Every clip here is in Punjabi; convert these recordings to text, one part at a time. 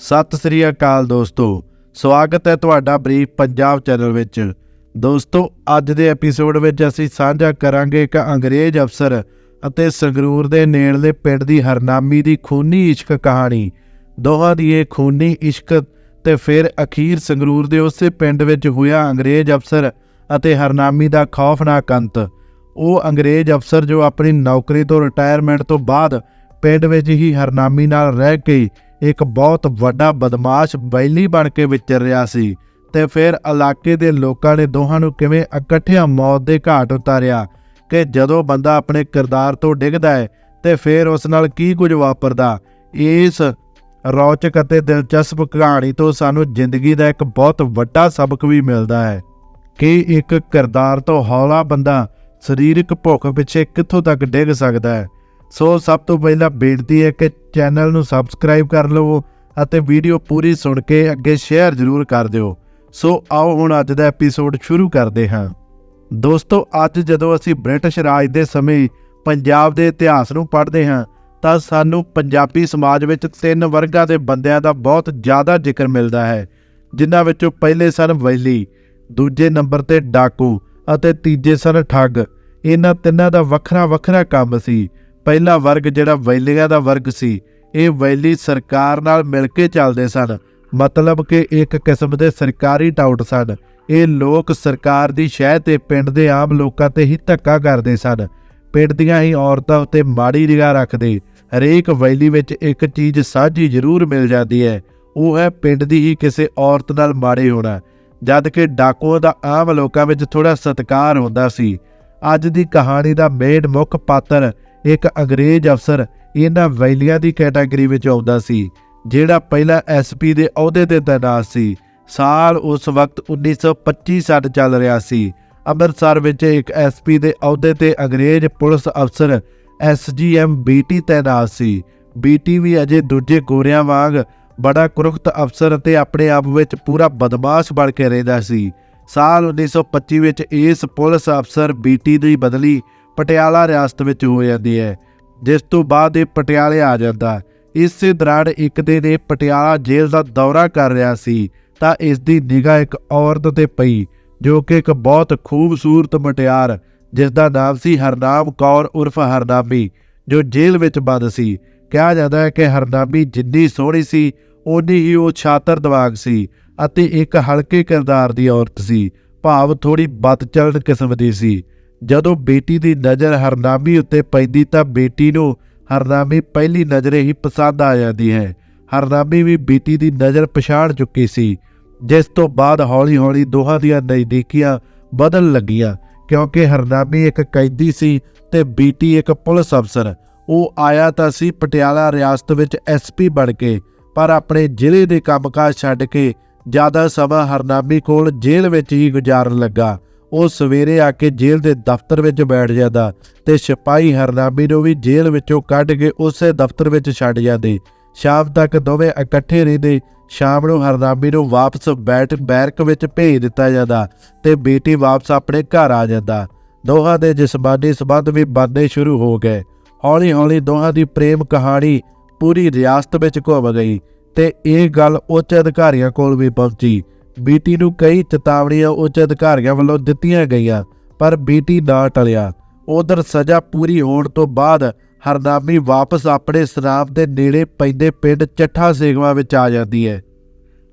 ਸਤਿ ਸ੍ਰੀ ਅਕਾਲ ਦੋਸਤੋ, ਸਵਾਗਤ ਹੈ ਤੁਹਾਡਾ ਬਰੀਫ ਪੰਜਾਬ ਚੈਨਲ ਵਿੱਚ। ਦੋਸਤੋ, ਅੱਜ ਦੇ ਐਪੀਸੋਡ ਵਿੱਚ ਅਸੀਂ ਸਾਂਝਾ ਕਰਾਂਗੇ ਇੱਕ ਅੰਗਰੇਜ਼ ਅਫਸਰ ਅਤੇ ਸੰਗਰੂਰ ਦੇ ਨੇੜਲੇ ਪਿੰਡ ਦੀ ਹਰਨਾਮੀ ਦੀ ਖੂਨੀ ਇਸ਼ਕ ਕਹਾਣੀ। ਦੋਹਾਂ ਦੀ ਇਹ ਖੂਨੀ ਇਸ਼ਕ ਤੇ ਫਿਰ ਅਖੀਰ ਸੰਗਰੂਰ ਦੇ ਉਸੇ ਪਿੰਡ ਵਿੱਚ ਹੋਇਆ ਅੰਗਰੇਜ਼ ਅਫਸਰ ਅਤੇ ਹਰਨਾਮੀ ਦਾ ਖੌਫਨਾਕ ਅੰਤ। ਉਹ ਅੰਗਰੇਜ਼ ਅਫਸਰ ਜੋ ਆਪਣੀ ਨੌਕਰੀ ਤੋਂ ਰਿਟਾਇਰਮੈਂਟ ਤੋਂ ਬਾਅਦ ਪਿੰਡ ਵਿੱਚ ਹੀ ਹਰਨਾਮੀ ਨਾਲ ਰਹਿ ਕੇ ਇੱਕ ਬਹੁਤ ਵੱਡਾ ਬਦਮਾਸ਼ ਬੈਲੀ ਬਣ ਕੇ ਵਿਚਰ ਰਿਹਾ ਸੀ ਤੇ ਫਿਰ ਇਲਾਕੇ ਦੇ ਲੋਕਾਂ ਨੇ ਦੋਹਾਂ ਨੂੰ ਕਿਵੇਂ ਇਕੱਠਿਆਂ ਮੌਤ ਦੇ ਘਾਟ ਉਤਾਰਿਆ ਕਿ ਜਦੋਂ ਬੰਦਾ ਆਪਣੇ ਕਿਰਦਾਰ ਤੋਂ ਡਿੱਗਦਾ ਹੈ ਤੇ ਫਿਰ ਉਸ ਨਾਲ ਕੀ ਕੁਝ ਵਾਪਰਦਾ, ਇਸ ਰੌਚਕ ਅਤੇ ਦਿਲਚਸਪ ਕਹਾਣੀ ਤੋਂ ਸਾਨੂੰ ਜ਼ਿੰਦਗੀ ਦਾ ਇੱਕ ਬਹੁਤ ਵੱਡਾ ਸਬਕ ਵੀ ਮਿਲਦਾ ਹੈ ਕਿ ਇੱਕ ਕਿਰਦਾਰ ਤੋਂ ਹੌਲਾ ਬੰਦਾ ਸਰੀਰਕ ਭੁੱਖ ਪਿੱਛੇ ਕਿੱਥੋਂ ਤੱਕ ਡਿੱਗ ਸਕਦਾ ਹੈ। ਸੋ ਸਭ ਤੋਂ ਪਹਿਲਾਂ ਬੇਨਤੀ ਹੈ ਕਿ ਚੈਨਲ ਨੂੰ ਸਬਸਕ੍ਰਾਈਬ ਕਰ ਲਵੋ ਅਤੇ ਵੀਡੀਓ ਪੂਰੀ ਸੁਣ ਕੇ ਅੱਗੇ ਸ਼ੇਅਰ ਜ਼ਰੂਰ ਕਰ ਦਿਓ। ਸੋ ਆਓ ਹੁਣ ਅੱਜ ਦਾ ਐਪੀਸੋਡ ਸ਼ੁਰੂ ਕਰਦੇ ਹਾਂ। ਦੋਸਤੋ, ਅੱਜ ਜਦੋਂ ਅਸੀਂ ਬ੍ਰਿਟਿਸ਼ ਰਾਜ ਦੇ ਸਮੇਂ ਪੰਜਾਬ ਦੇ ਇਤਿਹਾਸ ਨੂੰ ਪੜ੍ਹਦੇ ਹਾਂ, ਤਾਂ ਸਾਨੂੰ ਪੰਜਾਬੀ ਸਮਾਜ ਵਿੱਚ ਤਿੰਨ ਵਰਗਾਂ ਦੇ ਬੰਦਿਆਂ ਦਾ ਬਹੁਤ ਜ਼ਿਆਦਾ ਜ਼ਿਕਰ ਮਿਲਦਾ ਹੈ, ਜਿਨ੍ਹਾਂ ਵਿੱਚੋਂ ਪਹਿਲੇ ਸਨ ਵੈਲੀ, ਦੂਜੇ ਨੰਬਰ ਤੇ ਡਾਕੂ ਅਤੇ ਤੀਜੇ ਸਨ ਠੱਗ। ਇਹਨਾਂ ਤਿੰਨਾਂ ਦਾ ਵੱਖਰਾ ਵੱਖਰਾ ਕੰਮ ਸੀ। ਪਹਿਲਾ ਵਰਗ ਜਿਹੜਾ ਵੈਲੀਆਂ ਦਾ ਵਰਗ ਸੀ, ਇਹ ਵੈਲੀ ਸਰਕਾਰ ਨਾਲ ਮਿਲ ਕੇ ਚੱਲਦੇ ਸਨ। ਮਤਲਬ ਕਿ ਇੱਕ ਕਿਸਮ ਦੇ ਸਰਕਾਰੀ ਟਾਊਟ ਸਨ। ਇਹ ਲੋਕ ਸਰਕਾਰ ਦੀ ਸ਼ਹਿ ਤੇ ਪਿੰਡ ਦੇ ਆਮ ਲੋਕਾਂ ਤੇ ਹੀ ਧੱਕਾ ਕਰਦੇ ਸਨ। ਪਿੰਡ ਦੀਆਂ ਹੀ ਔਰਤਾਂ ਉੱਤੇ ਮਾੜੀ ਨਿਗਾਹ ਰੱਖਦੇ, ਹਰੇਕ ਵੈਲੀ ਵਿੱਚ ਇੱਕ ਚੀਜ਼ ਸਾਂਝੀ ਜ਼ਰੂਰ ਮਿਲ ਜਾਂਦੀ ਹੈ। ਉਹ ਹੈ ਪਿੰਡ ਦੀ ਹੀ ਕਿਸੇ ਔਰਤ ਨਾਲ ਮਾੜੇ ਹੋਣਾ। ਜਦ ਕਿ ਡਾਕੂਆਂ ਦਾ ਆਮ ਲੋਕਾਂ ਵਿੱਚ ਥੋੜਾ ਸਤਿਕਾਰ ਹੁੰਦਾ ਸੀ। ਅੱਜ ਦੀ ਕਹਾਣੀ ਦਾ ਮੇਨ ਮੁੱਖ ਪਾਤਰ ਇੱਕ ਅੰਗਰੇਜ਼ ਅਫਸਰ ਇਹਨਾਂ ਵੈਲੀਆਂ ਦੀ ਕੈਟਾਗਰੀ ਵਿੱਚ ਆਉਂਦਾ ਸੀ, ਜਿਹੜਾ ਪਹਿਲਾਂ ਐਸਪੀ ਦੇ ਅਹੁਦੇ ਤੇ ਤਾਇਨਾਤ ਸੀ। ਸਾਲ ਉਸ ਵਕਤ 1925 ਸੱਟ ਚੱਲ ਰਿਹਾ ਸੀ। ਅੰਮ੍ਰਿਤਸਰ ਵਿੱਚ ਇੱਕ ਐਸਪੀ ਦੇ ਅਹੁਦੇ ਤੇ ਅੰਗਰੇਜ਼ ਪੁਲਿਸ ਅਫਸਰ ਐਸਜੀਐਮ ਬੀਟੀ ਤਾਇਨਾਤ ਸੀ। ਬੀਟੀ ਵੀ ਅਜੇ ਦੂਜੇ ਗੋਰਿਆਂ ਵਾਂਗ ਬੜਾ ਕੁਰਖਤ ਅਫਸਰ ਅਤੇ ਆਪਣੇ ਆਪ ਵਿੱਚ ਪੂਰਾ ਬਦਮਾਸ਼ ਬਣ ਕੇ ਰਹਿੰਦਾ ਸੀ। ਸਾਲ 1925 ਵਿੱਚ ਇਸ ਪੁਲਿਸ ਅਫਸਰ ਬੀਟੀ ਦੀ ਬਦਲੀ ਪਟਿਆਲਾ ਰਿਆਸਤ ਵਿੱਚ ਹੋ ਜਾਂਦੀ ਹੈ, ਜਿਸ ਤੋਂ ਬਾਅਦ ਇਹ ਪਟਿਆਲੇ ਆ ਜਾਂਦਾ। ਇਸੇ ਦੌਰਾਨ ਇੱਕ ਦਿਨ ਇਹ ਪਟਿਆਲਾ ਜੇਲ੍ਹ ਦਾ ਦੌਰਾ ਕਰ ਰਿਹਾ ਸੀ, ਤਾਂ ਇਸ ਦੀ ਨਿਗਾਹ ਇੱਕ ਔਰਤ ਤੇ ਪਈ, ਜੋ ਕਿ ਇੱਕ ਬਹੁਤ ਖੂਬਸੂਰਤ ਮਟਿਆਰ ਜਿਸ ਦਾ ਨਾਮ ਸੀ ਹਰਨਾਮ ਕੌਰ ਉਰਫ ਹਰਨਾਮੀ, ਜੋ ਜੇਲ੍ਹ ਵਿੱਚ ਬੰਦ ਸੀ। ਕਿਹਾ ਜਾਂਦਾ ਹੈ ਕਿ ਹਰਨਾਮੀ ਜਿੰਨੀ ਸੋਹਣੀ ਸੀ, ਓਨੀ ਹੀ ਉਹ ਛਾਤਰ ਦਿਮਾਗ ਸੀ ਅਤੇ ਇੱਕ ਹਲਕੇ ਕਿਰਦਾਰ ਦੀ ਔਰਤ ਸੀ, ਭਾਵ ਥੋੜੀ ਬਦਚਲਣ ਕਿਸਮ ਦੀ ਸੀ। ਜਦੋਂ ਬੇਟੀ ਦੀ ਨਜ਼ਰ ਹਰਨਾਮੀ ਉੱਤੇ ਪੈਂਦੀ ਤਾਂ ਬੇਟੀ ਨੂੰ ਹਰਨਾਮੀ ਪਹਿਲੀ ਨਜ਼ਰੇ ਹੀ ਪਸੰਦ ਆ ਜਾਂਦੀ ਹੈ। ਹਰਨਾਮੀ ਵੀ ਬੇਟੀ ਦੀ ਨਜ਼ਰ ਪਛਾਣ ਚੁੱਕੀ ਸੀ, ਜਿਸ ਤੋਂ ਬਾਅਦ ਹੌਲੀ-ਹੌਲੀ ਦੋਹਾਂ ਦੀਆਂ ਨਜ਼ਦੀਕੀਆਂ ਬਦਲ ਲੱਗੀਆਂ, ਕਿਉਂਕਿ ਹਰਨਾਮੀ ਇੱਕ ਕੈਦੀ ਸੀ ਤੇ ਬੀਟੀ ਇੱਕ ਪੁਲਿਸ ਅਫਸਰ। ਉਹ ਆਇਆ ਤਾਂ ਸੀ ਪਟਿਆਲਾ ਰਿਆਸਤ ਵਿੱਚ ਐਸਪੀ ਬਣ ਕੇ, ਪਰ ਆਪਣੇ ਜ਼ਿਲ੍ਹੇ ਦੇ ਕੰਮਕਾਜ ਛੱਡ ਕੇ ਜ਼ਿਆਦਾ ਸਮਾਂ ਹਰਨਾਮੀ ਕੋਲ ਜੇਲ੍ਹ ਵਿੱਚ ਹੀ ਗੁਜ਼ਾਰਨ ਲੱਗਾ। ਉਹ ਸਵੇਰੇ ਆ ਕੇ ਜੇਲ੍ਹ ਦੇ ਦਫ਼ਤਰ ਵਿੱਚ ਬੈਠ ਜਾਂਦਾ ਤੇ ਸਿਪਾਹੀ ਹਰਨਾਮੀ ਨੂੰ ਵੀ ਜੇਲ੍ਹ ਵਿੱਚੋਂ ਕੱਢ ਕੇ ਉਸੇ ਦਫ਼ਤਰ ਵਿੱਚ ਛੱਡ ਜਾਂਦੇ। ਸ਼ਾਮ ਤੱਕ ਦੋਵੇਂ ਇਕੱਠੇ ਰਹਿੰਦੇ, ਸ਼ਾਮ ਨੂੰ ਹਰਨਾਮੀ ਨੂੰ ਵਾਪਸ ਬੈਠ, ਬੈਰਕ ਵਿੱਚ ਭੇਜ ਦਿੱਤਾ ਜਾਂਦਾ ਤੇ ਬੇਟੀ ਵਾਪਸ ਆਪਣੇ ਘਰ ਆ ਜਾਂਦਾ। ਦੋਹਾਂ ਦੇ ਜਿਸਮਾਨੀ ਸਬੰਧ ਵੀ ਬਣਨੇ ਸ਼ੁਰੂ ਹੋ ਗਏ। ਹੌਲੀ-ਹੌਲੀ ਦੋਹਾਂ ਦੀ ਪ੍ਰੇਮ ਕਹਾਣੀ ਪੂਰੀ ਰਿਆਸਤ ਵਿੱਚ ਘੁੰਮ ਗਈ ਤੇ ਇਹ ਗੱਲ ਉੱਚ ਅਧਿਕਾਰੀਆਂ ਕੋਲ ਵੀ ਪਹੁੰਚੀ। ਬੀਟੀ ਨੂੰ ਕਈ ਚੇਤਾਵਨੀਆਂ ਉੱਚ ਅਧਿਕਾਰੀਆਂ ਵੱਲੋਂ ਦਿੱਤੀਆਂ ਗਈਆਂ, ਪਰ ਬੀਟੀ ਨਾ ਟਲਿਆ। ਉਧਰ ਸਜ਼ਾ ਪੂਰੀ ਹੋਣ ਤੋਂ ਬਾਅਦ ਹਰਨਾਮੀ ਵਾਪਸ ਆਪਣੇ ਸਰਾਫ ਦੇ ਨੇੜੇ ਪੈਂਦੇ ਪਿੰਡ ਚੱਠਾ ਸੇਗਵਾ ਵਿੱਚ ਆ ਜਾਂਦੀ ਹੈ।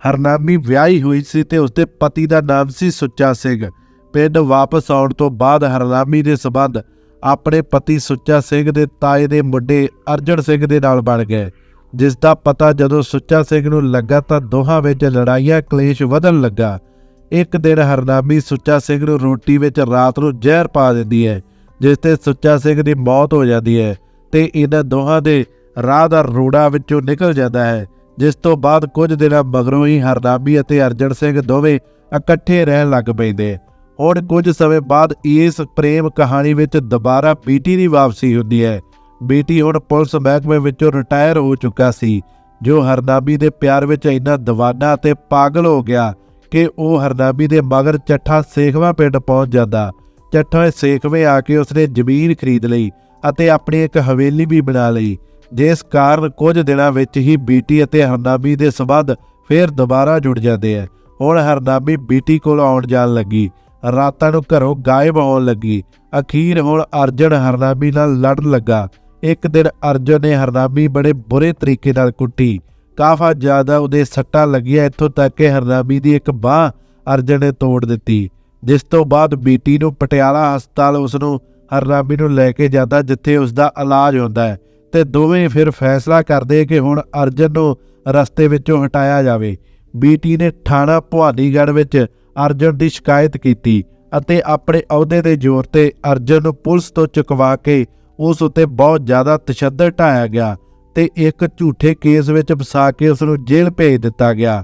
ਹਰਨਾਮੀ ਵਿਆਹੀ ਹੋਈ ਸੀ ਤੇ ਉਸਦੇ ਪਤੀ ਦਾ ਨਾਮ ਸੀ ਸੁੱਚਾ ਸਿੰਘ। ਪਿੰਡ ਵਾਪਸ ਆਉਣ ਤੋਂ ਬਾਅਦ ਹਰਨਾਮੀ ਦੇ ਸਬੰਧ ਆਪਣੇ ਪਤੀ ਸੁੱਚਾ ਸਿੰਘ ਦੇ ਤਾਏ ਦੇ ਮੁੰਡੇ ਅਰਜਨ ਸਿੰਘ ਦੇ ਨਾਲ ਬਣ ਗਏ। ਜਿਸ ਦਾ ਪਤਾ ਜਦੋਂ ਸੁੱਚਾ ਸਿੰਘ ਨੂੰ ਲੱਗਾ ਤਾਂ ਦੋਹਾਂ ਵਿੱਚ ਲੜਾਈਆਂ ਕਲੇਸ਼ ਵਧਣ ਲੱਗਾ। ਇੱਕ ਦਿਨ ਹਰਨਾਮੀ ਸੁੱਚਾ ਸਿੰਘ ਨੂੰ ਰੋਟੀ ਵਿੱਚ ਰਾਤ ਨੂੰ ਜ਼ਹਿਰ ਪਾ ਦਿੰਦੀ ਹੈ, ਜਿਸ ਤੇ ਸੁੱਚਾ ਸਿੰਘ ਦੀ ਮੌਤ ਹੋ ਜਾਂਦੀ ਹੈ ਤੇ ਇਹਨਾਂ ਦੋਹਾਂ ਦੇ ਰਾਹ ਦਾ ਰੋੜਾ ਵਿੱਚੋਂ ਨਿਕਲ ਜਾਂਦਾ ਹੈ, ਜਿਸ ਤੋਂ ਬਾਅਦ ਕੁਝ ਦਿਨਾਂ ਮਗਰੋਂ ਹੀ ਹਰਨਾਮੀ ਅਤੇ ਅਰਜਨ ਸਿੰਘ ਦੋਵੇਂ ਇਕੱਠੇ ਰਹਿਣ ਲੱਗ ਪੈਂਦੇ। ਹੁਣ ਕੁਝ ਸਮੇਂ ਬਾਅਦ ਇਸ ਪ੍ਰੇਮ ਕਹਾਣੀ ਵਿੱਚ ਦੁਬਾਰਾ ਪੀਟੀ ਦੀ ਵਾਪਸੀ ਹੁੰਦੀ ਹੈ। ਬੀਟੀ ਹੁਣ ਪੁਲਿਸ ਮਹਿਕਮੇ ਵਿੱਚੋਂ ਰਿਟਾਇਰ ਹੋ ਚੁੱਕਾ ਸੀ, ਜੋ ਹਰਨਾਮੀ ਦੇ ਪਿਆਰ ਵਿੱਚ ਇੰਨਾ دیਵਾਨਾ ਤੇ ਪਾਗਲ ਹੋ ਗਿਆ ਕਿ ਉਹ ਹਰਨਾਮੀ ਦੇ ਮਗਰ ਚੱਠਾ ਸੇਖਵਾ ਪਿੰਡ ਪਹੁੰਚ ਜਾਂਦਾ। ਚੱਠਾ ਸੇਖਵੇ ਆ ਕੇ ਉਸਨੇ ਜ਼ਮੀਨ ਖਰੀਦ ਲਈ ਅਤੇ ਆਪਣੀ ਇੱਕ ਹਵੇਲੀ ਵੀ ਬਣਾ ਲਈ, ਜਿਸ ਕਾਰਨ ਕੁਝ ਦਿਨਾਂ ਵਿੱਚ ਹੀ ਬੀਟੀ ਅਤੇ ਹਰਨਾਮੀ ਦੇ ਸਬੰਧ ਫੇਰ ਦੁਬਾਰਾ ਜੁੜ ਜਾਂਦੇ ਹੈ ਹੁਣ ਹਰਨਾਮੀ ਬੀਟੀ ਕੋਲ ਆਉਣ ਜਾਣ ਲੱਗੀ, ਰਾਤਾਂ ਨੂੰ ਘਰੋਂ ਗਾਇਬ ਹੋਣ ਲੱਗੀ। ਅਖੀਰ ਹੁਣ ਅਰਜਨ ਹਰਨਾਮੀ ਨਾਲ ਲੜਨ ਲੱਗਾ। ਇੱਕ ਦਿਨ ਅਰਜੁਨ ਨੇ ਹਰਨਾਮੀ ਬੜੇ ਬੁਰੇ ਤਰੀਕੇ ਨਾਲ ਕੁੱਟੀ। ਕਾਫਾ ਜ਼ਿਆਦਾ ਉਹਦੇ ਸੱਟਾਂ ਲੱਗੀਆਂ, ਇੱਥੋਂ ਤੱਕ ਕਿ ਹਰਨਾਮੀ ਦੀ ਇੱਕ ਬਾਹ ਅਰਜਨ ਨੇ ਤੋੜ ਦਿੱਤੀ। ਜਿਸ ਤੋਂ ਬਾਅਦ ਬੀਟੀ ਨੂੰ ਪਟਿਆਲਾ ਹਸਪਤਾਲ ਉਸ ਨੂੰ ਹਰਨਾਮੀ ਨੂੰ ਲੈ ਕੇ ਜਾਂਦਾ, ਜਿੱਥੇ ਉਸ ਦਾ ਇਲਾਜ ਹੁੰਦਾ ਹੈ। ਤੇ ਦੋਵੇਂ ਫਿਰ ਫੈਸਲਾ ਕਰਦੇ ਕਿ ਹੁਣ ਅਰਜਨ ਨੂੰ ਰਸਤੇ ਵਿੱਚੋਂ ਹਟਾਇਆ ਜਾਵੇ। ਬੀਟੀ ਨੇ ਥਾਣਾ ਭਵਾਨੀਗੜ੍ਹ ਵਿੱਚ ਅਰਜਨ ਦੀ ਸ਼ਿਕਾਇਤ ਕੀਤੀ ਅਤੇ ਆਪਣੇ ਅਹੁਦੇ ਦੇ ਜ਼ੋਰ ਤੇ ਅਰਜਨ ਨੂੰ ਪੁਲਿਸ ਤੋਂ ਚੁਕਵਾ ਕੇ ਉਸ ਉੱਤੇ ਬਹੁਤ ਜ਼ਿਆਦਾ ਤਸ਼ੱਦਦ ਢਾਇਆ ਗਿਆ ਤੇ ਇੱਕ ਝੂਠੇ ਕੇਸ ਵਿੱਚ ਫਸਾ ਕੇ ਉਸ ਨੂੰ ਜੇਲ੍ਹ ਭੇਜ ਦਿੱਤਾ ਗਿਆ।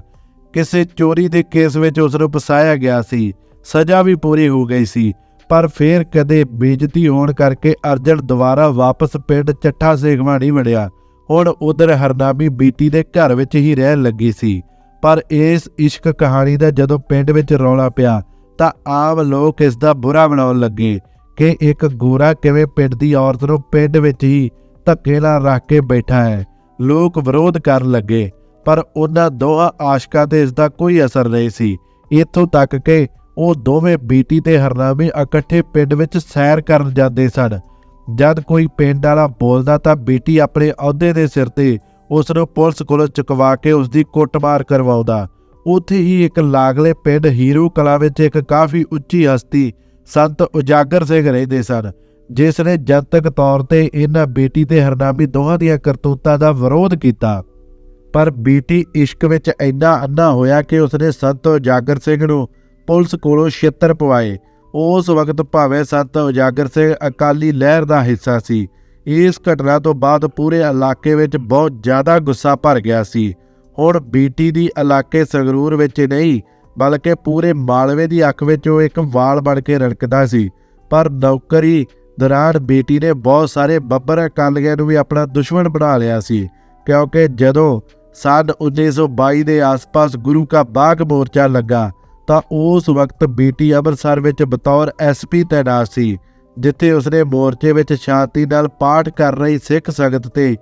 ਕਿਸੇ ਚੋਰੀ ਦੇ ਕੇਸ ਵਿੱਚ ਉਸ ਨੂੰ ਫਸਾਇਆ ਗਿਆ ਸੀ। ਸਜ਼ਾ ਵੀ ਪੂਰੀ ਹੋ ਗਈ ਸੀ, ਪਰ ਫੇਰ ਕਦੇ ਬੇਇੱਜ਼ਤੀ ਹੋਣ ਕਰਕੇ ਅਰਜਨ ਦੁਬਾਰਾ ਵਾਪਸ ਪਿੰਡ ਚੱਠਾ ਸੇਖਵਾ ਨਹੀਂ ਵੜਿਆ। ਹੁਣ ਉਧਰ ਹਰਨਾਮੀ ਬੀਤੀ ਦੇ ਘਰ ਵਿੱਚ ਹੀ ਰਹਿਣ ਲੱਗੀ ਸੀ। ਪਰ ਇਸ ਇਸ਼ਕ ਕਹਾਣੀ ਦਾ ਜਦੋਂ ਪਿੰਡ ਵਿੱਚ ਰੌਲਾ ਪਿਆ ਤਾਂ ਆਮ ਲੋਕ ਇਸ ਦਾ ਬੁਰਾ ਬਣਾਉਣ ਲੱਗੇ। ਕਿ ਇੱਕ ਗੋਰਾ ਕਿਵੇਂ ਪਿੰਡ ਦੀ ਔਰਤ ਨੂੰ ਪਿੰਡ ਵਿੱਚ ਹੀ ਧੱਕੇ ਨਾਲ ਰੱਖ ਕੇ ਬੈਠਾ ਹੈ। ਲੋਕ ਵਿਰੋਧ ਕਰਨ ਲੱਗੇ, ਪਰ ਉਹਨਾਂ ਦੋਹਾਂ ਆਸ਼ਕਾਂ ਤੇ ਇਸ ਦਾ ਕੋਈ ਅਸਰ ਨਹੀਂ ਸੀ। ਇੱਥੋਂ ਤੱਕ ਕਿ ਉਹ ਦੋਵੇਂ ਬੀਟੀ ਤੇ ਹਰਨਾਮੀ ਇਕੱਠੇ ਪਿੰਡ ਵਿੱਚ ਸੈਰ ਕਰਨ ਜਾਂਦੇ ਸਨ। ਜਦ ਕੋਈ ਪਿੰਡ ਵਾਲਾ ਬੋਲਦਾ ਤਾਂ ਬੀਟੀ ਆਪਣੇ ਅਹੁਦੇ ਦੇ ਸਿਰ ਤੇ ਉਸ ਨੂੰ ਪੁਲਿਸ ਕੋਲੋਂ ਚੁਕਵਾ ਕੇ ਉਸ ਦੀ ਕੁੱਟਮਾਰ ਕਰਵਾਉਂਦਾ। ਉੱਥੇ ਹੀ ਇੱਕ ਲਾਗਲੇ ਪਿੰਡ ਹੀਰੂ ਕਲਾ ਵਿੱਚ ਇੱਕ ਕਾਫੀ ਉੱਚੀ ਹਸਤੀ ਸੰਤ ਉਜਾਗਰ ਸਿੰਘ ਰਹਿੰਦੇ ਸਨ, ਜਿਸ ਨੇ ਜਨਤਕ ਤੌਰ ਤੇ ਇਹਨਾਂ ਬੇਟੀ ਤੇ ਹਰਨਾਮੀ ਦੋਹਾਂ ਦੀਆਂ ਕਰਤੂਤਾਂ ਦਾ ਵਿਰੋਧ ਕੀਤਾ। ਪਰ ਬੀਟੀ ਇਸ਼ਕ ਵਿੱਚ ਇੰਨਾ ਅੰਨਾ ਹੋਇਆ ਕਿ ਉਸਨੇ ਸੰਤ ਉਜਾਗਰ ਸਿੰਘ ਨੂੰ ਪੁਲਿਸ ਕੋਲੋਂ ਛਿੱਤਰ ਪਵਾਏ। ਉਸ ਵਕਤ ਭਾਵੇਂ ਸੰਤ ਉਜਾਗਰ ਸਿੰਘ ਅਕਾਲੀ ਲਹਿਰ ਦਾ ਹਿੱਸਾ ਸੀ, ਇਸ ਘਟਨਾ ਤੋਂ ਬਾਅਦ ਪੂਰੇ ਇਲਾਕੇ ਵਿੱਚ ਬਹੁਤ ਜ਼ਿਆਦਾ ਗੁੱਸਾ ਭਰ ਗਿਆ ਸੀ। ਹੁਣ ਬੀਟੀ ਦੀ ਇਲਾਕੇ ਸੰਗਰੂਰ ਵਿੱਚ ਨਹੀਂ ਬਲਕਿ ਪੂਰੇ ਮਾਲਵੇ ਦੀ ਅੱਖ ਵਿੱਚ ਉਹ ਇੱਕ ਵਾਲ ਬਣ ਕੇ ਰਣਕਦਾ ਸੀ। ਪਰ ਨੌਕਰੀ ਦੌਰਾਨ ਬੇਟੀ ਨੇ ਬਹੁਤ ਸਾਰੇ ਬੱਬਰ ਅਕਾਲੀਆਂ ਨੂੰ ਵੀ ਆਪਣਾ ਦੁਸ਼ਮਣ ਬਣਾ ਲਿਆ ਸੀ, ਕਿਉਂਕਿ ਜਦੋਂ ਸੰਨ 1922 ਦੇ ਆਸ-ਪਾਸ ਗੁਰੂ ਕਾ ਬਾਗ ਮੋਰਚਾ ਲੱਗਾ, ਤਾਂ ਉਸ ਵਕਤ ਬੇਟੀ ਅੰਮ੍ਰਿਤਸਰ ਵਿੱਚ ਬਤੌਰ ਐਸਪੀ ਤੈਨਾਤ ਸੀ, ਜਿੱਥੇ ਉਸਨੇ ਮੋਰਚੇ ਵਿੱਚ ਸ਼ਾਂਤੀ ਨਾਲ ਪਾਠ ਕਰ ਰਹੀ ਸਿੱਖ ਸੰਗਤ ਤੇ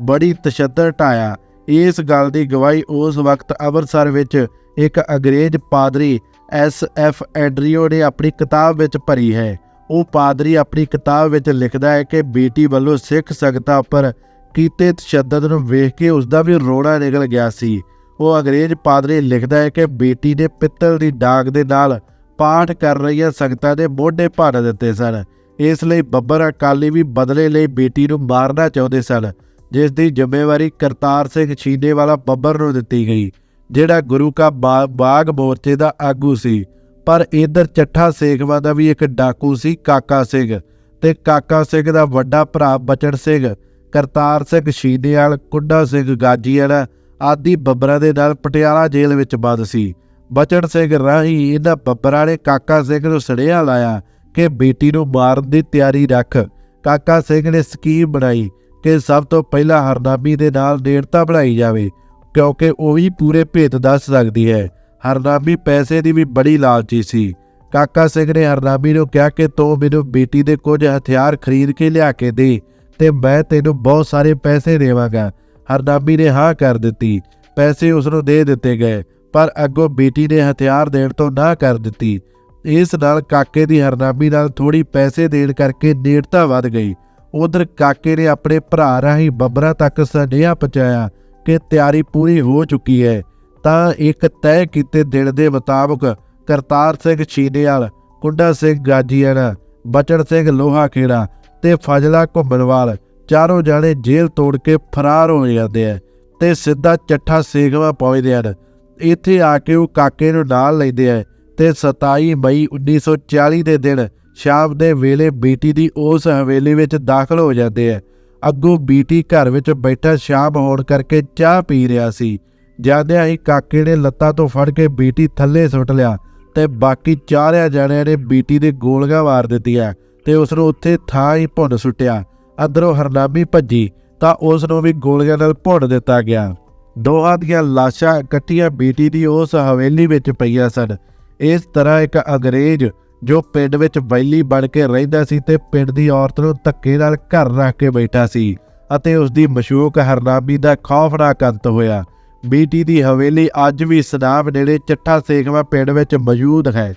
ਬੜੀ ਤਸ਼ੱਦਦ ਢਾਇਆ। ਇਸ ਗੱਲ ਦੀ ਗਵਾਹੀ ਉਸ ਵਕਤ ਅੰਮ੍ਰਿਤਸਰ ਵਿੱਚ ਇੱਕ ਅੰਗਰੇਜ਼ ਪਾਦਰੀ ਐਸ ਐਫ ਐਡਰੀਓ ਨੇ ਆਪਣੀ ਕਿਤਾਬ ਵਿੱਚ ਭਰੀ ਹੈ। ਉਹ ਪਾਦਰੀ ਆਪਣੀ ਕਿਤਾਬ ਵਿੱਚ ਲਿਖਦਾ ਹੈ ਕਿ ਬੇਟੀ ਵੱਲੋਂ ਸਿੱਖ ਸੰਗਤਾਂ ਉੱਪਰ ਕੀਤੇ ਤਸ਼ੱਦਦ ਨੂੰ ਵੇਖ ਕੇ ਉਸ ਦਾ ਵੀ ਰੋਣਾ ਨਿਕਲ ਗਿਆ ਸੀ। ਉਹ ਅੰਗਰੇਜ਼ ਪਾਦਰੀ ਲਿਖਦਾ ਹੈ ਕਿ ਬੇਟੀ ਨੇ ਪਿੱਤਲ ਦੀ ਡਾਂਗ ਦੇ ਨਾਲ ਪਾਠ ਕਰ ਰਹੀਆਂ ਸੰਗਤਾਂ ਦੇ ਮੋਢੇ ਭਰ ਦਿੱਤੇ ਸਨ। ਇਸ ਲਈ ਬੱਬਰ ਅਕਾਲੀ ਵੀ ਬਦਲੇ ਲਈ ਬੇਟੀ ਨੂੰ ਮਾਰਨਾ ਚਾਹੁੰਦੇ ਸਨ, ਜਿਸ ਦੀ ਜ਼ਿੰਮੇਵਾਰੀ ਕਰਤਾਰ ਸਿੰਘ ਛੀਨੇ ਵਾਲਾ ਬੱਬਰ ਨੂੰ ਦਿੱਤੀ ਗਈ। ਜਿਹੜਾ ਗੁਰੂ ਕਾ ਬਾ- ਬਾਗ ਮੋਰਚੇ ਦਾ ਆਗੂ ਸੀ। ਪਰ ਇਧਰ ਚੱਠਾ ਸੇਖਵਾ ਦਾ ਵੀ ਇੱਕ ਡਾਕੂ ਸੀ, ਕਾਕਾ ਸਿੰਘ। ਤੇ ਕਾਕਾ ਸਿੰਘ ਦਾ ਵੱਡਾ ਭਰਾ ਬਚਨ ਸਿੰਘ, ਕਰਤਾਰ ਸਿੰਘ ਸ਼ੀਨੇਵਾਲ, ਕੁੱਡਾ ਸਿੰਘ ਗਾਜੀਵਾਲਾ ਆਦਿ ਬੱਬਰਾਂ ਦੇ ਨਾਲ ਪਟਿਆਲਾ ਜੇਲ੍ਹ ਵਿੱਚ ਬੰਦ ਸੀ। ਬਚਨ ਸਿੰਘ ਰਾਹੀਂ ਇਹਨਾਂ ਬੱਬਰਾਂ ਨੇ ਕਾਕਾ ਸਿੰਘ ਨੂੰ ਸੜਿਆ ਲਾਇਆ ਕਿ ਬੇਟੀ ਨੂੰ ਮਾਰਨ ਦੀ ਤਿਆਰੀ ਰੱਖ। ਕਾਕਾ ਸਿੰਘ ਨੇ ਸਕੀਮ ਬਣਾਈ ਕਿ ਸਭ ਤੋਂ ਪਹਿਲਾਂ ਹਰਨਾਮੀ ਦੇ ਨਾਲ ਨੇੜਤਾ ਬਣਾਈ ਜਾਵੇ। ਕਿਉਂਕਿ ਉਹ ਵੀ ਪੂਰੇ ਭੇਤ ਦੱਸ ਸਕਦੀ ਹੈ। ਹਰਨਾਮੀ ਪੈਸੇ ਦੀ ਵੀ ਬੜੀ ਲਾਲਚੀ ਸੀ। ਕਾਕਾ ਸਿੰਘ ਨੇ ਹਰਨਾਮੀ ਨੂੰ ਕਿਹਾ ਕਿ ਤੂੰ ਮੈਨੂੰ ਬੇਟੀ ਦੇ ਕੁਝ ਹਥਿਆਰ ਖਰੀਦ ਕੇ ਲਿਆ ਕੇ ਦੇ ਤੇ ਮੈਂ ਤੈਨੂੰ ਬਹੁਤ ਸਾਰੇ ਪੈਸੇ ਦੇਵਾਂਗਾ। ਹਰਨਾਮੀ ਨੇ ਹਾਂ ਕਰ ਦਿੱਤੀ। ਪੈਸੇ ਉਸ ਨੂੰ ਦੇ ਦਿੱਤੇ ਗਏ, ਪਰ ਅੱਗੋਂ ਬੇਟੀ ਨੇ ਹਥਿਆਰ ਦੇਣ ਤੋਂ ਨਾ ਕਰ ਦਿੱਤੀ। ਇਸ ਨਾਲ ਕਾਕੇ ਦੀ ਹਰਨਾਮੀ ਨਾਲ ਥੋੜੀ ਪੈਸੇ ਦੇਣ ਕਰਕੇ ਨੇੜਤਾ ਵੱਧ ਗਈ। ਉਧਰ ਕਾਕੇ ਨੇ ਆਪਣੇ ਭਰਾ ਰਾਹੀਂ ਬੱਬਰਾ ਤੱਕ ਸੁਨੇਹਾ ਪਹੁੰਚਾਇਆ। ਕਿ ਤਿਆਰੀ ਪੂਰੀ ਹੋ ਚੁੱਕੀ ਹੈ, ਤਾਂ ਇੱਕ ਤੈਅ ਕੀਤੇ ਦਿਨ ਦੇ ਮੁਤਾਬਕ ਕਰਤਾਰ ਸਿੰਘ ਛੀਨੇਵਾਲ ਕੁੰਡਾ ਸਿੰਘ ਗਾਜੀਆਣਾ, ਬਚਨ ਸਿੰਘ ਲੋਹਾ ਖੇੜਾ ਤੇ ਫਜਲਾ ਘੁੰਮਣਵਾਲ ਚਾਰੋਂ ਜਾਣੇ ਜੇਲ੍ਹ ਤੋੜ ਕੇ ਫਰਾਰ ਹੋ ਜਾਂਦੇ ਆ ਤੇ ਸਿੱਧਾ ਚੱਠਾ ਸੇਖਵਾ ਪਹੁੰਚਦੇ ਹਨ। ਇੱਥੇ ਆ ਕੇ ਉਹ ਕਾਕੇ ਨੂੰ ਨਾਲ ਲੈਂਦੇ ਆ ਤੇ 27 ਮਈ 1940 ਦੇ ਦਿਨ ਸ਼ਾਮ ਦੇ ਵੇਲੇ ਬੇਟੀ ਦੀ ਉਸ ਹਵੇਲੀ ਵਿੱਚ ਦਾਖਲ ਹੋ ਜਾਂਦੇ ਆ। ਅੱਗੋਂ ਬੀਟੀ ਘਰ ਵਿੱਚ ਬੈਠਾ ਸ਼ਾਮ ਹੋਣ ਕਰਕੇ ਚਾਹ ਪੀ ਰਿਹਾ ਸੀ। ਜਾਂਦਿਆਂ ਹੀ ਕਾਕੇ ਨੇ ਲੱਤਾਂ ਤੋਂ ਫੜ ਕੇ ਬੀਟੀ ਥੱਲੇ ਸੁੱਟ ਲਿਆ ਤੇ ਬਾਕੀ ਚਾਰਿਆਂ ਜਣਿਆਂ ਨੇ ਬੀਟੀ ਦੇ ਗੋਲੀਆਂ ਮਾਰ ਦਿੱਤੀਆਂ ਤੇ ਉਸ ਨੂੰ ਉੱਥੇ ਥਾਂ ਹੀ ਭੁੰਨ ਸੁੱਟਿਆ। ਅੰਦਰੋਂ ਹਰਨਾਮੀ ਭੱਜੀ ਤਾਂ ਉਸ ਨੂੰ ਵੀ ਗੋਲੀਆਂ ਨਾਲ ਭੁੰਨ ਦਿੱਤਾ ਗਿਆ। ਦੋਹਾਂ ਦੀਆਂ ਲਾਸ਼ਾਂ ਇਕੱਠੀਆਂ ਬੀਟੀ ਦੀ ਉਸ ਹਵੇਲੀ ਵਿੱਚ ਪਈਆਂ ਸਨ। ਇਸ ਤਰ੍ਹਾਂ ਇੱਕ ਅੰਗਰੇਜ਼ ਜੋ ਪਿੰਡ ਵਿੱਚ ਵੈਲੀ ਬਣ ਕੇ ਰਹਿੰਦਾ ਸੀ ਤੇ ਪਿੰਡ ਦੀ ਔਰਤ ਨੂੰ ਧੱਕੇ ਨਾਲ ਘਰ ਰੱਖ ਕੇ ਬੈਠਾ ਸੀ ਅਤੇ ਉਸ ਦੀ ਮਸ਼ੂਕ ਹਰਨਾਮੀ ਦਾ ਖੌਫਨਾਕ ਅੰਤ ਹੋਇਆ। ਬੀਟੀ ਦੀ ਹਵੇਲੀ ਅੱਜ ਵੀ ਸਨਾਮ ਨੇੜੇ ਚਿੱਠਾ ਸੇਖਵਾ ਪਿੰਡ ਵਿੱਚ ਮੌਜੂਦ ਹੈ,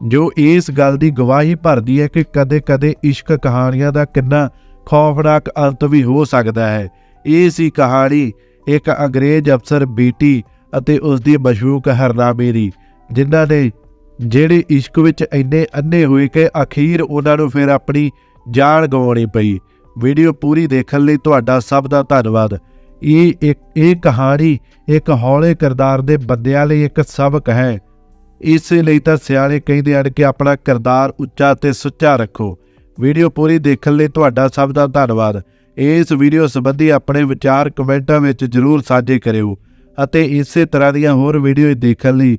ਜੋ ਇਸ ਗੱਲ ਦੀ ਗਵਾਹੀ ਭਰਦੀ ਹੈ ਕਿ ਕਦੇ-ਕਦੇ ਇਸ਼ਕ ਕਹਾਣੀਆਂ ਦਾ ਕਿੰਨਾ ਖੌਫਨਾਕ ਅੰਤ ਵੀ ਹੋ ਸਕਦਾ ਹੈ। ਇਹ ਸੀ ਕਹਾਣੀ ਇੱਕ ਅੰਗਰੇਜ਼ ਅਫਸਰ ਬੀਟੀ ਅਤੇ ਉਸ ਦੀ ਮਸ਼ੂਕ ਹਰਨਾਮੀ ਦੀ, ਜਿਨ੍ਹਾਂ ਨੇ ਜਿਹੜੇ ਇਸ਼ਕ ਵਿੱਚ ਇੰਨੇ ਅੰਨੇ ਹੋਏ ਕਿ ਅਖੀਰ ਉਹਨਾਂ ਨੂੰ ਫਿਰ ਆਪਣੀ ਜਾਨ ਗਵਾਉਣੀ ਪਈ। ਵੀਡੀਓ ਪੂਰੀ ਦੇਖਣ ਲਈ ਤੁਹਾਡਾ ਸਭ ਦਾ ਧੰਨਵਾਦ। ਇਹ ਇੱਕ, ਇਹ ਕਹਾਣੀ ਇੱਕ ਹੌਲੇ ਕਿਰਦਾਰ ਦੇ ਬੰਦਿਆਂ ਲਈ ਇੱਕ ਸਬਕ ਹੈ। ਇਸੇ ਲਈ ਤਾਂ ਸਿਆਣੇ ਕਹਿੰਦੇ ਹਨ ਕਿ ਆਪਣਾ ਕਿਰਦਾਰ ਉੱਚਾ ਤੇ ਸੁੱਚਾ ਰੱਖੋ। ਵੀਡੀਓ ਪੂਰੀ ਦੇਖਣ ਲਈ ਤੁਹਾਡਾ ਸਭ ਦਾ ਧੰਨਵਾਦ। ਇਸ ਵੀਡੀਓ ਸੰਬੰਧੀ ਆਪਣੇ ਵਿਚਾਰ ਕਮੈਂਟਾਂ ਵਿੱਚ ਜਰੂਰ ਸਾਂਝੇ ਕਰਿਓ ਅਤੇ ਇਸੇ ਤਰ੍ਹਾਂ ਦੀਆਂ ਹੋਰ ਵੀਡੀਓ ਦੇਖਣ ਲਈ